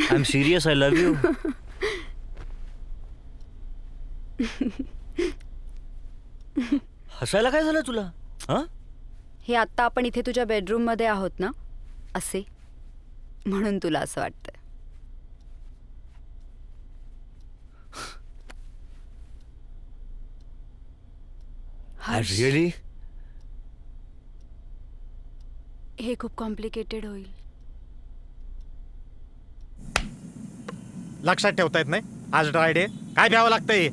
I am serious I love you हसायला काय झालं तुला? हा? हे आत्ता आपण इथे तुझ्या बेडरूममध्ये आहोत ना? असे. म्हणून तुला असं वाटतंय. आय रिअली हे खूप कॉम्प्लिकेटेड होईल. लक्षात ठेवता येत नाही? आज ड्राय डे काय द्यावं लागतंय?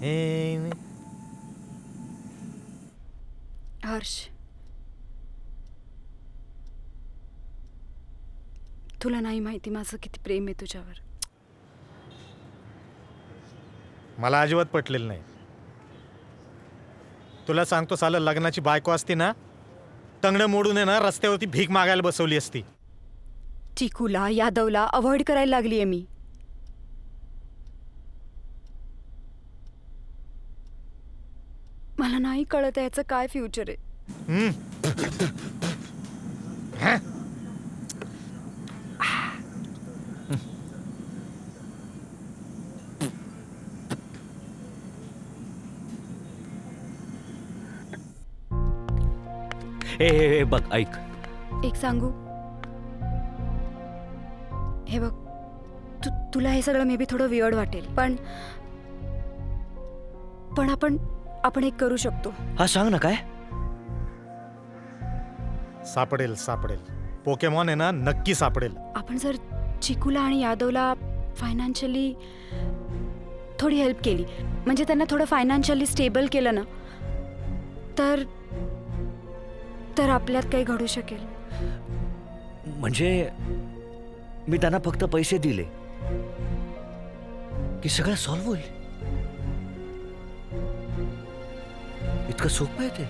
हे हर्ष. तुला नाही माहिती माझं किती प्रेम आहे तुझ्यावर. मला अजिबात पटलेलं नाही. तुला सांगतो सालं लग्नाची बायको असती ना तंगडं मोडून आहे ना रस्त्यावरती भीक मागायला बसवली असती चिकूला यादवला अवॉइड करायला लागली आहे मी मला नाही कळत याचं काय फ्युचर आहे. हं? ए ए, ए, बघ ऐक. एक सांगू? हे बघ तू तुला हे सगळं मे बी थोडं विअर्ड वाटेल पण पण आपण आपण एक करू शकतो. हा सांग ना काय? सापडेल सापडेल. पोकेमॉन आहे ना नक्की सापडेल. आपण जर चिकूला आणि यादवला फायनान्शियली थोडी हेल्प केली म्हणजे त्यांना थोडं फायनान्शियली स्टेबल केलं ना तर तर आपल्यात काही घडू शकेल. म्हणजे मी त्यांना फक्त पैसे दिले की सगळं सॉल्व्ह होईल. इतकं सोपं आहे. ते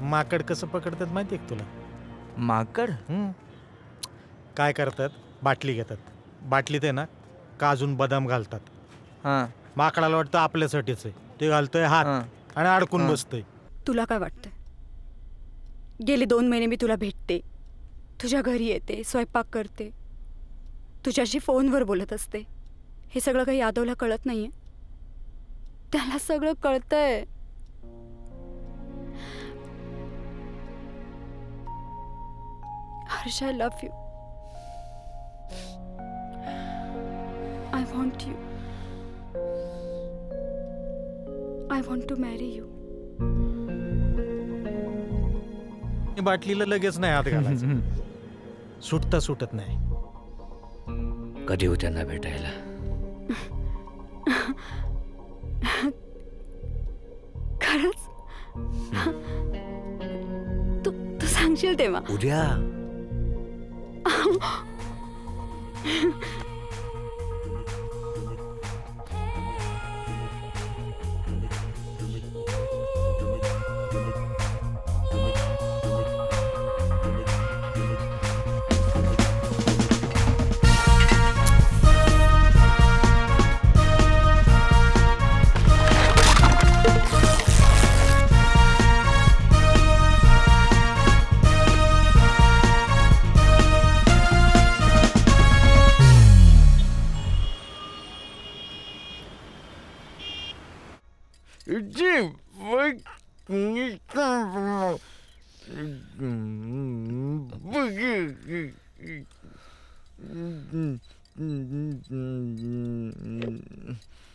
माकड कसं पकडतात माहिती आहे का तुला? माकड? हम्म. काय करतात? बाटली घेतात. बाटलीत आहे ना काजून बदाम घालतात. हां. माकडाला वाटतं आपल्यासाठीच आहे. ते घालतोय हात हां. आणि अडकून. बसतोय. तुला काय वाटतंय? गेले दोन महिने मी तुला भेटते. तुझ्या घरी येते स्वयंपाक करते. तुझ्याशी फोनवर बोलत असते. हे सगळं काही यादवला कळत नाही आहे त्याला सगळं कळतंय. Harsh I love you I want you I want to marry you बाटलीला लगेच नाही हात घालायचं. सुटता सुटत नाही. कधी हो त्यांना भेटायला? खरंच? तू तू सांगशील तेव्हा. उद्या?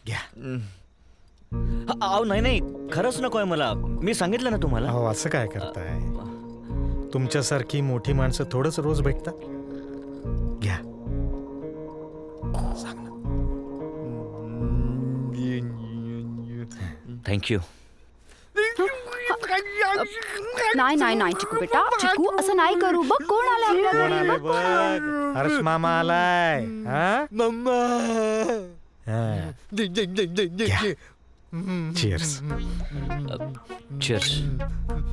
घ्या. अहो नाही नाही. खरंच नकोय मला. मी सांगितलं ना तुम्हाला. अहो असं काय करताय? तुमच्यासारखी मोठी माणसं थोडंच रोज भेटतात? घ्या. सांग ना. थँक्यू नाही नाही नाही चिकू बेटा चिकू असं नाही करू. बघ कोण आलं आपल्या कोण घरी आलंय. बघ. बघ हर्ष मामा आलाय. हा? मम्मा हा. Cheers. चिअर्स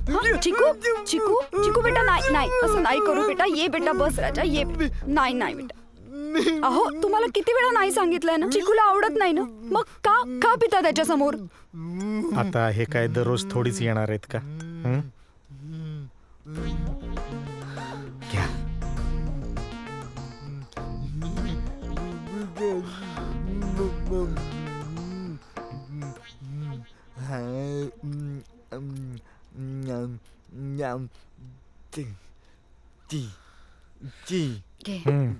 हं, चिकू चिकू चिकू बेटा नाही नाही असं नाही करू बेटा. ये बेटा बस राजा ये. बे- नाही नाही बेटा. अहो तुम्हाला किती वेळा नाही सांगितलंय ना? चिकूला आवडत नाही ना? मग का का पिता त्याच्यासमोर आता हे काय दररोज थोडीच येणार आहेत का? Hmm? क्या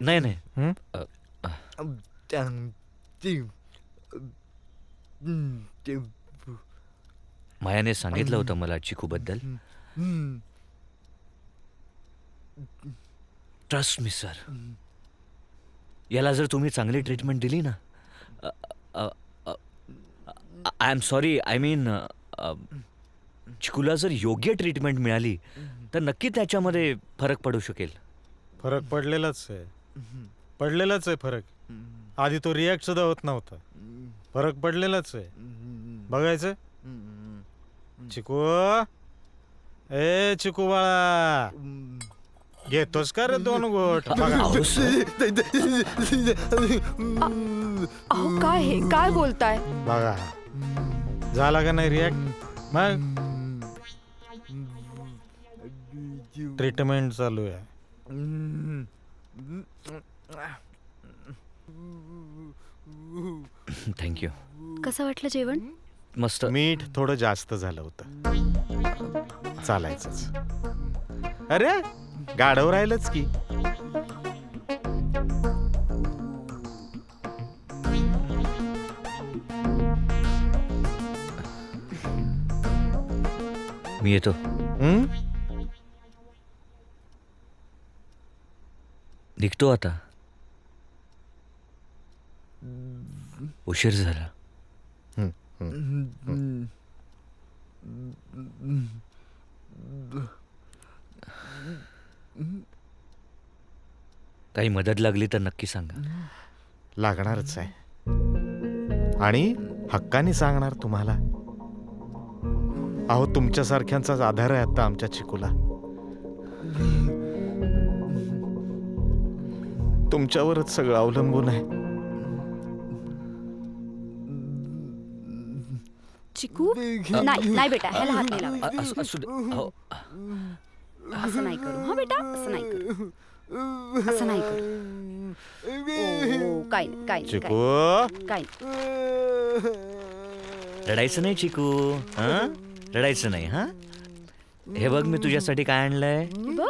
नहीं नहीं Hmm? मायाने सांगितलं होतं मला चिकूबद्दल. ट्रस्ट मी सर याला जर तुम्ही चांगली ट्रीटमेंट दिली ना I am sorry I mean चिकूला जर योग्य ट्रीटमेंट मिळाली तर नक्की त्याच्यामध्ये फरक पडू शकेल. फरक पडलेलाच आहे. पडलेलाच आहे फरक. आधी तो रिॲक्ट सुद्धा होत नव्हता. फरक पडलेलाच आहे. बघायचं? चिकू? ए चिकू बाळा. घेतोस का रे दोन गोट? बघा. अहो, काय हे? काय बोलताय? बघा. झाला का नाही रिॲक्ट मग? ट्रीटमेंट चालू आहे. थँक्यू कसं वाटलं जेवण? मस्त. मीठ थोडं जास्त झालं होतं. चालायचंच. अरे गाढव राहिलंच की. मी येतो. हं? निघतो आता. उशीर झाला. काही मदत लागली तर नक्की सांगा. लागणारच आहे. आणि हक्काने सांगणार तुम्हाला? अहो तुमच्यासारख्यांचाच आधार आहे आता आमच्या चिकूला. तुमच्यावरच सगळं अवलंबून आहे. चिकू नाही नाही बेटा ह्याला हात नाही लावायचा. अ- असू- असू दे. अहो, असं नाही करू हा बेटा असं नाही करू असं नाही करू ओ, काय नाही काय नाही, चिकू काय नाही. रडायचं नाही चिकू हा रडायचं नाही हा हे बघ मी तुझ्यासाठी काय आणलंय बघ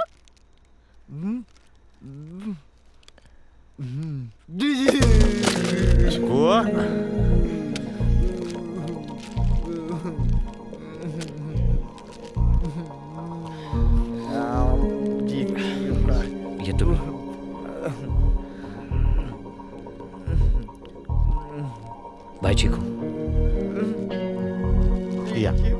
चिकू เดีอะว